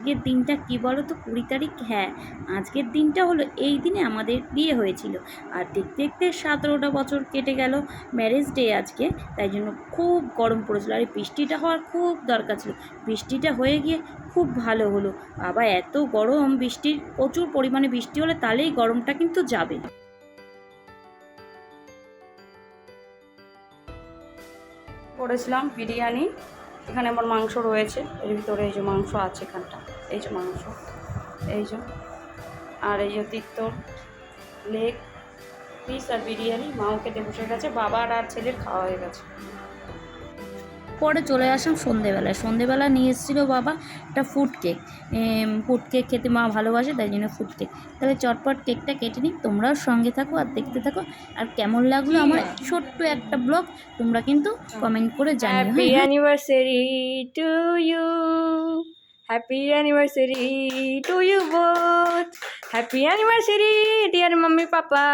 আজকের দিনটা কি বলো তো কুড়ি তারিখ হ্যাঁ আজকের দিনটা হলো এই দিনে আমাদের বিয়ে হয়েছিল। আর দেখতে দেখতে সতেরোটা বছর কেটে গেল ম্যারেজ ডে আজকে, তাই জন্য খুব গরম পড়েছিল। আর বৃষ্টিটা হওয়ার খুব দরকার ছিল। বৃষ্টিটা হয়ে গিয়ে খুব ভালো হলো। বাবা, এত গরম বৃষ্টির, প্রচুর পরিমাণে বৃষ্টি হলে তাহলেই গরমটা কিন্তু যাবে। করেছিলাম বিরিয়ানি। এখানে আমার মাংস রয়েছে, এর ভিতরে এই যে মাংস আছে এখানটা, এই যে মাংস, এই যে, আর এই যে তিত্তর, লেগ পিস আর বিরিয়ানি, মাও খেতে বসে গেছে, বাবার আর ছেলের খাওয়া হয়ে গেছে। পরে চলে আসলাম সন্ধেবেলায় সন্ধেবেলা নিয়ে এসেছিল বাবা একটা ফুড কেক ফুড কেক খেতে মা ভালোবাসে তাই জন্য ফুড কেক তাহলে চটপট কেকটা কেটে নিই তোমরাও সঙ্গে থাকো আর দেখতে থাকো আর কেমন লাগল আমার ছোট্ট একটা ব্লগ তোমরা কিন্তু কমেন্ট করে জানিও Happy হ্যাঁ? anniversary to you. Happy anniversary to you both. Happy anniversary, dear mummy papa.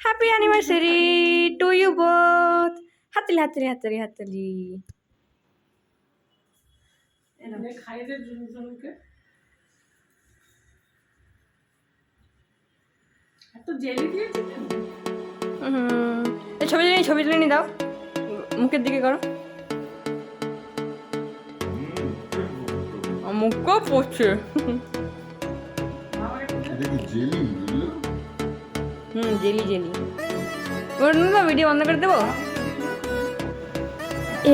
Happy anniversary to you both. হাতলি হাতলি হাতলি হাতলি হুম এই ছবি তুলে নি, ছবি তুলে নি দাও। মুখের দিকে করো। মুখও পড়ছে। হুম জেলি জেলি। ওর ভিডিও বন্ধ করে দেবো?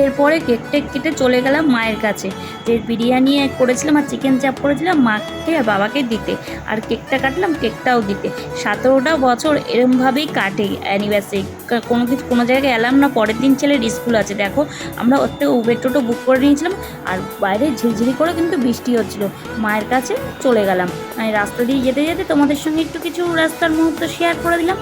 এরপরে কেক টেক কেটে চলে গেলাম মায়ের কাছে। যে বিরিয়ানি করেছিলাম আর চিকেন চাপ করেছিলাম, মাকে আর বাবাকে দিতে। আর কেকটা কাটলাম, কেকটাও দিতে। সতেরোটা বছর এরমভাবেই কাটে অ্যানিভার্সারি কোনো কিছু, কোনো জায়গায় এলাম না, পরের দিন ছেলের স্কুল আছে, দেখো। আমরা ওর থেকে উবের টোটো বুক করে নিয়েছিলাম, আর বাইরে ঝিরঝিরি করে কিন্তু বৃষ্টি হচ্ছিল। মায়ের কাছে চলে গেলাম। আমি রাস্তা দিয়ে যেতে যেতে তোমাদের সঙ্গে একটু কিছু রাস্তার মুহূর্ত শেয়ার করে দিলাম।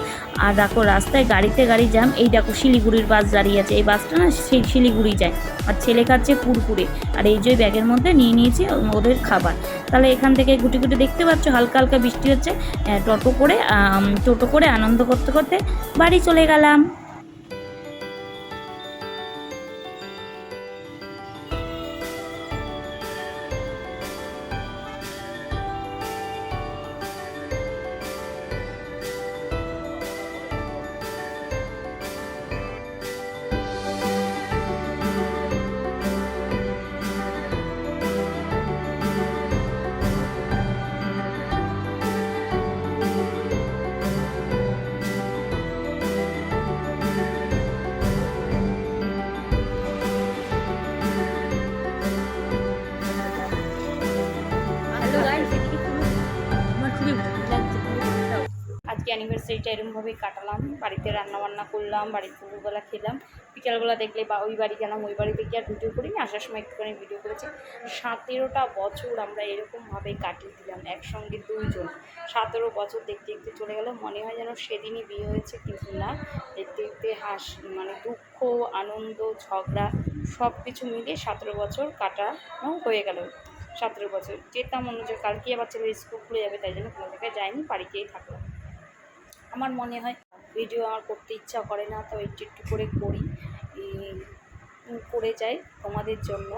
আর দেখো, রাস্তায় গাড়িতে গাড়ি জ্যাম। এই দেখো, শিলিগুড়ির বাস দাঁড়িয়ে আছে। এই বাসটা না, সেই শিলিগুড়ি যায়। আর ছেলে খাচ্ছে কুরকুরে। আর এই যে ব্যাগের মধ্যে নিয়ে নিয়েছি ওদের খাবার। তাহলে এখান থেকে গুটি গুটি দেখতে পাচ্ছ, হালকা হালকা বৃষ্টি হচ্ছে। টোটো করে টোটো করে আনন্দ করতে করতে বাড়ি চলে গেলাম। আজকে অ্যানিভার্সারিটা এরকমভাবেই কাটালাম। বাড়িতে রান্না বান্না করলাম বাড়িতে দুপুরবেলা খেলাম। বিকালবেলা দেখলে বা ওই বাড়ি গেলাম, ওই বাড়িতে গিয়ে আর ভিডিও করিনি, আসার সময় একটুখানি ভিডিও করেছি। সতেরোটা বছর আমরা এরকমভাবে কাটিয়ে দিলাম, একসঙ্গে দুইজন। সতেরো বছর দেখতে দেখতে চলে গেল মনে হয় যেন সেদিনই বিয়ে হয়েছে, কিন্তু না। দেখতে দেখতে হাস মানে দুঃখ, আনন্দ, ঝগড়া সব কিছু মিলিয়ে সতেরো বছর কাটানো হয়ে গেল। সতেরো বছর। যেতাম অন্য কালকে আবার ছেলে স্কুল খুলে যাবে, তাই জন্য কোনো জায়গায় যায়নি বাড়িতেই থাকলাম। আমার মনে হয় ভিডিও আমার করতে ইচ্ছা করে না, তো একটু একটু করে করি। করে যাই তোমাদের জন্য।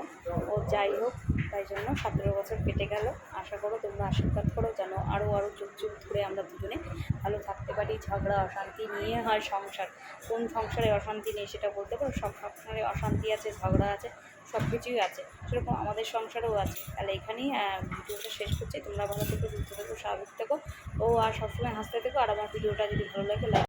ও যাই হোক। তাই জন্য সতেরো বছর কেটে গেল। আশা করো তোমরা আশীর্বাদ করো যেন আরও আরও যুগ যুগ ধরে আমরা দুজনে ভালো থাকতে পারি। ঝগড়া, অশান্তি নিয়ে হয় সংসার। কোন সংসারে অশান্তি নেই সেটা বলতে পারো? সব সংসারে অশান্তি আছে, ঝগড়া আছে সব কিছুই আছে। সেরকম আমাদের সংসারেও আছে। তাহলে এখানেই ভিডিওটা শেষ করছি। তোমরা ভালো থেকো, সুস্থ থেকো, স্বাভাবিক থেকো। ও আর সবসময় হাসতে থেকো। আর আমার ভিডিওটা যদি ভালো লাগে লাইক